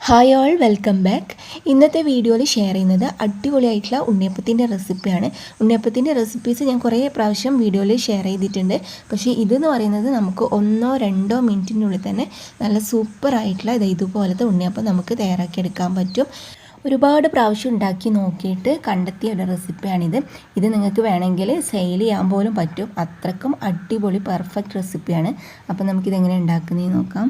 Hi all welcome back ഇന്നത്തെ വീഡിയോയിൽ share ചെയ്യുന്നത് അടിപൊളിയായിട്ടുള്ള ഉണ്ണിയപ്പത്തിന്റെ റെസിപ്പിയാണ് ഉണ്ണിയപ്പത്തിന്റെ റെസിപ്പീസ് ഞാൻ കുറേ പ്രാവശ്യം വീഡിയോയിൽ ഷെയർ ചെയ്തിട്ടുണ്ട്. പക്ഷേ ഇതെന്ന് പറയുന്നത് നമുക്ക് ഒന്നോ രണ്ടോ മിനിറ്റിനുള്ളിൽ തന്നെ നല്ല സൂപ്പറായിട്ടുള്ള ഇത് ഇതുപോലത്തെ ഉണ്ണിയപ്പം നമുക്ക് തയ്യാറാക്കിയെടുക്കാൻ പറ്റും. ഒരുപാട് പ്രാവശ്യം ഉണ്ടാക്കി നോക്കിയിട്ട് കണ്ടെത്തിയ ഒരു റെസിപ്പിയാണിത് ഇത് നിങ്ങൾക്ക് വേണമെങ്കിൽ സെയിൽ ചെയ്യാൻ പോലും പറ്റും. അത്രക്കും അടിപൊളി പെർഫെക്റ്റ് റെസിപ്പിയാണ് അപ്പോൾ നമുക്കിതെങ്ങനെ ഉണ്ടാക്കുന്നതെന്ന് നോക്കാം.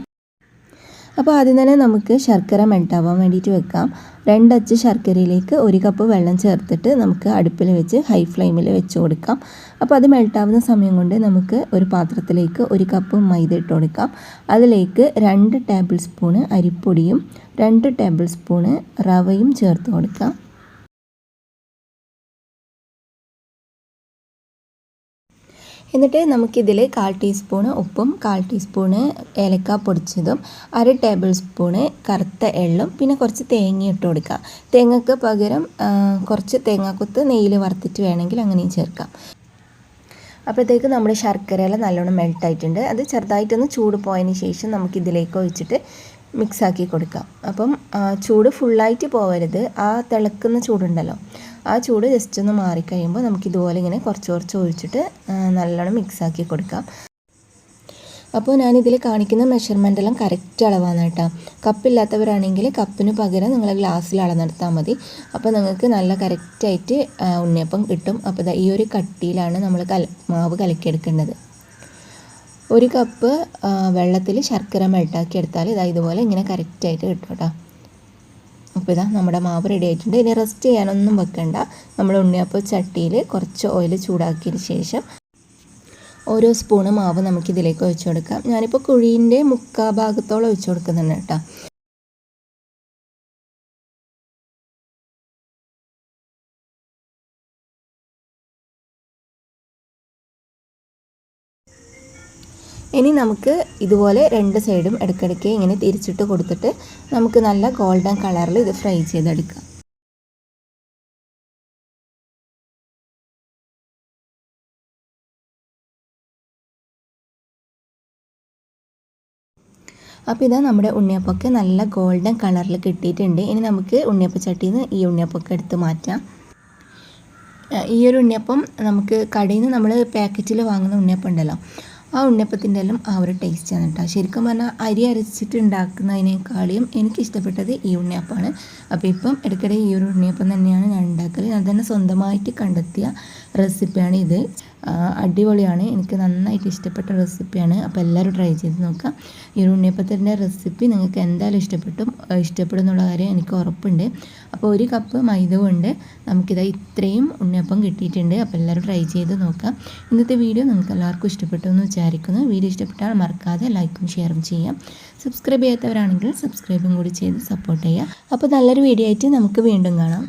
അപ്പോൾ ആദ്യം തന്നെ നമുക്ക് ശർക്കര മെൽട്ടാവാൻ വേണ്ടിയിട്ട് വെക്കാം. രണ്ടച്ച് ശർക്കരയിലേക്ക് ഒരു കപ്പ് വെള്ളം ചേർത്തിട്ട് നമുക്ക് അടുപ്പിൽ വെച്ച് ഹൈ ഫ്ലെയിമിൽ വെച്ച് കൊടുക്കാം. അപ്പോൾ അത് മെൽട്ടാവുന്ന സമയം കൊണ്ട് നമുക്ക് ഒരു പാത്രത്തിലേക്ക് ഒരു കപ്പ് മൈദ ഇട്ട് കൊടുക്കാം. അതിലേക്ക് രണ്ട് ടേബിൾ സ്പൂണ് അരിപ്പൊടിയും രണ്ട് ടേബിൾ സ്പൂണ് റവയും ചേർത്ത് കൊടുക്കാം. എന്നിട്ട് നമുക്കിതിൽ കാൽ ടീസ്പൂണ് ഉപ്പും കാൽ ടീസ്പൂണ് ഏലക്ക പൊടിച്ചതും അര ടേബിൾ സ്പൂണ് കറുത്ത എള്ളും പിന്നെ കുറച്ച് തേങ്ങ ഇട്ട് കൊടുക്കുക തേങ്ങക്ക് പകരം കുറച്ച് തേങ്ങാക്കൊത്ത് നെയ്യിൽ വറുത്തിട്ട് വേണമെങ്കിൽ അങ്ങനെയും ചേർക്കാം. അപ്പോഴത്തേക്ക് നമ്മുടെ ശർക്കരയില നല്ലോണം മെൽട്ടായിട്ടുണ്ട് അത് ചെറുതായിട്ടൊന്ന് ചൂട് പോയതിന് ശേഷം നമുക്കിതിലേക്ക് ഒഴിച്ചിട്ട് മിക്സാക്കി കൊടുക്കാം. അപ്പം ചൂട് ഫുള്ളായിട്ട് പോകരുത് ആ തിളക്കുന്ന ചൂടുണ്ടല്ലോ. ആ ചൂട് ജസ്റ്റ് ഒന്ന് മാറിക്കഴിയുമ്പോൾ നമുക്ക് ഇതുപോലെ ഇങ്ങനെ കുറച്ച് കുറച്ച് ഒഴിച്ചിട്ട് നല്ലോണം മിക്സാക്കി കൊടുക്കാം. അപ്പോൾ ഞാനിതിൽ കാണിക്കുന്ന മെഷർമെന്റ് എല്ലാം കറക്റ്റ് അളവാണ് കേട്ടോ. കപ്പില്ലാത്തവരാണെങ്കിൽ കപ്പിന് പകരം നിങ്ങൾ ഗ്ലാസ്സിൽ അളന്നെടുത്താൽ മതി. അപ്പോൾ നിങ്ങൾക്ക് നല്ല കറക്റ്റായിട്ട് ഉണ്ണിയപ്പം കിട്ടും. അപ്പോൾ ഈ ഒരു കട്ടിയിലാണ് നമ്മൾ കല മാവ് കലക്കിയെടുക്കേണ്ടത്. ഒരു കപ്പ് വെള്ളത്തിൽ ശർക്കര മെൽട്ടാക്കി എടുത്താൽ ഇതാ ഇതുപോലെ ഇങ്ങനെ കറക്റ്റായിട്ട് കിട്ടും കേട്ടോ. അപ്പോൾ ഇതാ നമ്മുടെ മാവ് റെഡി ആയിട്ടുണ്ട്. ഇനി റെസ്റ്റ് ചെയ്യാനൊന്നും വെക്കണ്ട. നമ്മൾ ഉണ്ണിയപ്പം ചട്ടിയിൽ കുറച്ച് ഓയിൽ ചൂടാക്കിയതിന് ശേഷം ഓരോ സ്പൂണ് മാവ് നമുക്കിതിലേക്ക് ഒഴിച്ചു കൊടുക്കാം. ഞാനിപ്പോൾ കുഴീന്റെ മുക്കാ ഭാഗത്തോളം ഒഴിച്ചു കൊടുക്കുന്നുണ്ട് കേട്ടോ. ഇനി നമുക്ക് ഇതുപോലെ രണ്ട് സൈഡും ഇടയ്ക്കിടയ്ക്ക് ഇങ്ങനെ തിരിച്ചിട്ട് കൊടുത്തിട്ട് നമുക്ക് നല്ല ഗോൾഡൻ കളറിൽ ഇത് ഫ്രൈ ചെയ്തെടുക്കാം. അപ്പോൾ ഇതാ നമ്മുടെ ഉണ്ണിയപ്പൊക്കെ നല്ല ഗോൾഡൻ കളറിൽ കിട്ടിയിട്ടുണ്ട്. ഇനി നമുക്ക് ഉണ്ണിയപ്പച്ചട്ടിയിൽ നിന്ന് ഈ ഉണ്ണിയപ്പൊക്കെ എടുത്ത് മാറ്റാം. ഈ ഒരു ഉണ്ണിയപ്പം നമുക്ക് കടയിൽ നിന്ന് നമ്മൾ പാക്കറ്റിൽ വാങ്ങുന്ന ഉണ്ണിയപ്പം ഉണ്ടല്ലോ ആ ഉണ്ണിയപ്പത്തിന്റെ എല്ലാം ആ ഒരു ടേസ്റ്റാണ് കേട്ടോ ശരിക്കും പറഞ്ഞാൽ അരി അരച്ചിട്ട് ഉണ്ടാക്കുന്നതിനേക്കാളും എനിക്ക് ഈ ഉണ്ണിയപ്പമാണ്. അപ്പോൾ ഇപ്പം ഇടയ്ക്കിടെ ഈ ഒരു ഉണ്ണിയപ്പം തന്നെയാണ് ഞാൻ ഉണ്ടാക്കൽ ഞാൻ തന്നെ സ്വന്തമായിട്ട് കണ്ടെത്തിയ റെസിപ്പിയാണ് ഇത് അടിപൊളിയാണ്. എനിക്ക് നന്നായിട്ട് ഇഷ്ടപ്പെട്ട റെസിപ്പിയാണ്. അപ്പോൾ എല്ലാവരും ട്രൈ ചെയ്ത് നോക്കുക ഈ ഒരു ഉണ്ണിയപ്പത്തിന്റെ റെസിപ്പി നിങ്ങൾക്ക് എന്തായാലും ഇഷ്ടപ്പെട്ടും ഇഷ്ടപ്പെടും കാര്യം എനിക്ക് ഉറപ്പുണ്ട്. അപ്പോൾ ഒരു കപ്പ് മൈദ കൊണ്ട് നമുക്കിത് ഇത്രയും ഉണ്ണിയപ്പം കിട്ടിയിട്ടുണ്ട്. അപ്പോൾ എല്ലാവരും ട്രൈ ചെയ്ത് നോക്കാം. ഇന്നത്തെ വീഡിയോ നിങ്ങൾക്ക് എല്ലാവർക്കും ഇഷ്ടപ്പെട്ടു എന്ന് വിചാരിക്കുന്നു. വീഡിയോ ഇഷ്ടപ്പെട്ടാൽ മറക്കാതെ ലൈക്കും ഷെയറും ചെയ്യാം. സബ്സ്ക്രൈബ് ചെയ്യാത്തവരാണെങ്കിൽ സബ്സ്ക്രൈബും കൂടി ചെയ്ത് സപ്പോർട്ട് ചെയ്യുക അപ്പോൾ നല്ലൊരു വീഡിയോ ആയിട്ട് നമുക്ക് വീണ്ടും കാണാം.